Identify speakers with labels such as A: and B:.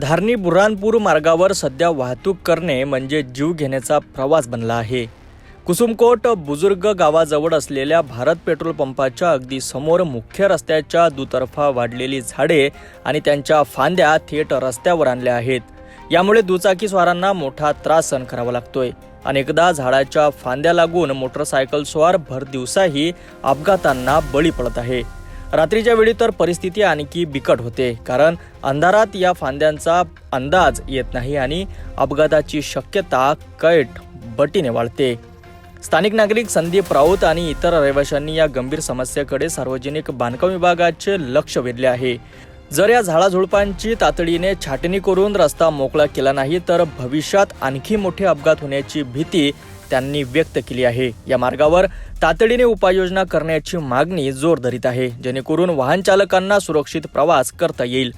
A: धारणी बुऱ्हाणपूर मार्गावर सध्या वाहतूक करणे म्हणजे जीव घेण्याचा प्रवास बनला आहे. कुसुमकोट बुजुर्ग गावाजवळ असलेल्या भारत पेट्रोल पंपाच्या अगदी समोर मुख्य रस्त्याच्या दुतर्फा वाढलेली झाडे आणि त्यांच्या फांद्या थेट रस्त्यावर आणल्या आहेत. यामुळे दुचाकीस्वारांना मोठा त्रास सहन करावा लागतोय. अनेकदा झाडाच्या फांद्या लागून मोटरसायकल स्वार भर दिवसाही अपघातांना बळी पडत आहे. रात्रीच्या वेळी तर परिस्थिती आणखी बिकट होते कारण अंधारात या फांद्यांचा अंदाज येत नाही आणि अपघाताची शक्यता कैट बटीने वाढते. स्थानिक नागरिक संदीप राऊत आणि इतर रहिवाशांनी या गंभीर समस्येकडे सार्वजनिक बांधकाम विभागाचे लक्ष वेधले आहे. जर या झाडाझुडपांची तातडीने छाटणी करून रस्ता मोकळा केला नाही तर भविष्यात आणखी मोठे अपघात होण्याची भीती त्यांनी व्यक्त केली आहे. या मार्गावर तातडीने उपाययोजना करण्याची मागणी जोर धरीत आहे. जेणेकरून वाहन चालकांना सुरक्षित प्रवास करता येईल.